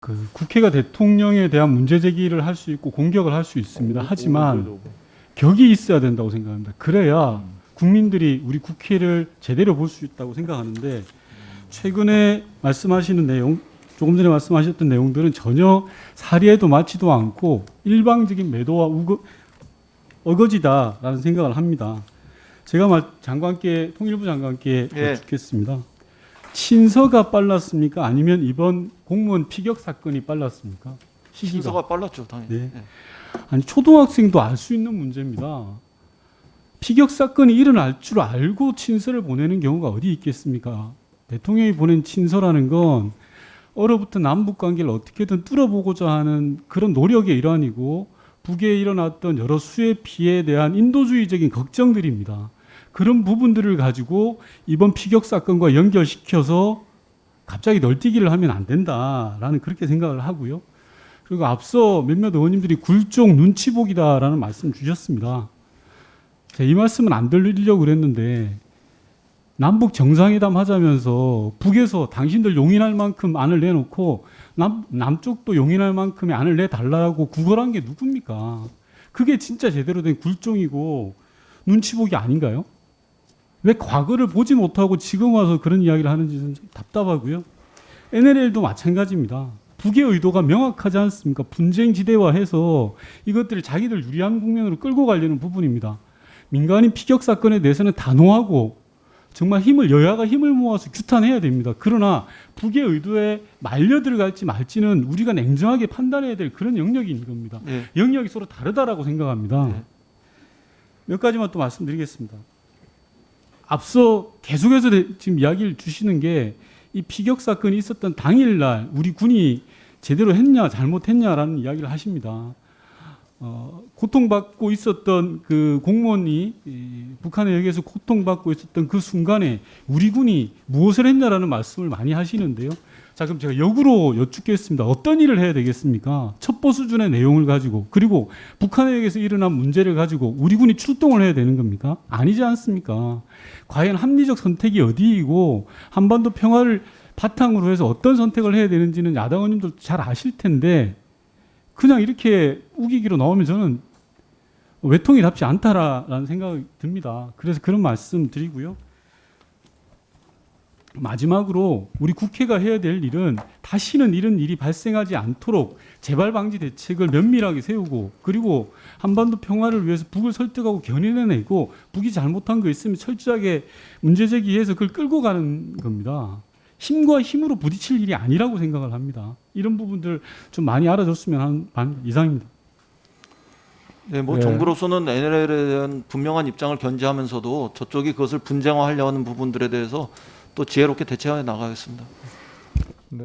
그 국회가 대통령에 대한 문제 제기를 할 수 있고 공격을 할수 어, 있습니다. 하지만 격이 있어야 된다고 생각합니다. 그래야 국민들이 우리 국회를 제대로 볼 수 있다고 생각하는데 최근에 말씀하시는 내용, 조금 전에 말씀하셨던 내용들은 전혀 사리에도 맞지도 않고 일방적인 매도와 우거, 어거지다라는 생각을 합니다. 제가 말, 장관께 통일부 장관께 예. 여쭙겠습니다. 친서가 빨랐습니까? 아니면 이번 공무원 피격 사건이 빨랐습니까? 시기가. 순서가 빨랐죠, 당연히. 네. 예. 아니 초등학생도 알 수 있는 문제입니다. 피격 사건이 일어날 줄 알고 친서를 보내는 경우가 어디 있겠습니까? 대통령이 보낸 친서라는 건 얼어붙은 남북 관계를 어떻게든 뚫어보고자 하는 그런 노력의 일환이고 북에 일어났던 여러 수의 피해에 대한 인도주의적인 걱정들입니다. 그런 부분들을 가지고 이번 피격 사건과 연결시켜서 갑자기 널뛰기를 하면 안 된다라는 그렇게 생각을 하고요. 그리고 앞서 몇몇 의원님들이 굴종 눈치 보기다라는 말씀 주셨습니다. 이 말씀은 안 들리려고 그랬는데 남북 정상회담 하자면서 북에서 당신들 용인할 만큼 안을 내놓고 남, 남쪽도 용인할 만큼의 안을 내달라고 구걸한 게 누굽니까? 그게 진짜 제대로 된 굴종이고 눈치 보기 아닌가요? 왜 과거를 보지 못하고 지금 와서 그런 이야기를 하는지는 좀 답답하고요. NLL도 마찬가지입니다. 북의 의도가 명확하지 않습니까? 분쟁 지대화해서 이것들을 자기들 유리한 국면으로 끌고 가려는 부분입니다. 민간인 피격 사건에 대해서는 단호하고 정말 힘을 여야가 힘을 모아서 규탄해야 됩니다. 그러나 북의 의도에 말려 들어갈지 말지는 우리가 냉정하게 판단해야 될 그런 영역인 겁니다. 예. 영역이 서로 다르다라고 생각합니다. 네. 몇 가지만 또 말씀드리겠습니다. 앞서 계속해서 대- 지금 이야기를 주시는 게 이 피격 사건이 있었던 당일날 우리 군이 제대로 했냐 잘못했냐라는 이야기를 하십니다. 어, 고통받고 있었던 그 공무원이 이 북한에 의해서 고통받고 있었던 그 순간에 우리 군이 무엇을 했냐라는 말씀을 많이 하시는데요. 자 그럼 제가 역으로 여쭙겠습니다. 어떤 일을 해야 되겠습니까? 첩보 수준의 내용을 가지고 그리고 북한에 의해서 일어난 문제를 가지고 우리 군이 출동을 해야 되는 겁니까? 아니지 않습니까? 과연 합리적 선택이 어디이고 한반도 평화를 바탕으로 해서 어떤 선택을 해야 되는지는 야당 의원님도 잘 아실 텐데 그냥 이렇게 우기기로 나오면 저는 외통이 답지 않다라는 생각이 듭니다. 그래서 그런 말씀 드리고요. 마지막으로 우리 국회가 해야 될 일은 다시는 이런 일이 발생하지 않도록 재발 방지 대책을 면밀하게 세우고 그리고 한반도 평화를 위해서 북을 설득하고 견인해내고 북이 잘못한 거 있으면 철저하게 문제 제기해서 그걸 끌고 가는 겁니다. 힘과 힘으로 부딪힐 일이 아니라고 생각을 합니다. 이런 부분들 좀 많이 알아줬으면 하는 반 이상입니다. 네, 뭐 예. 정부로서는 NLL에 대한 분명한 입장을 견지하면서도 저쪽이 그것을 분쟁화하려 하는 부분들에 대해서 또 지혜롭게 대처해 나가겠습니다.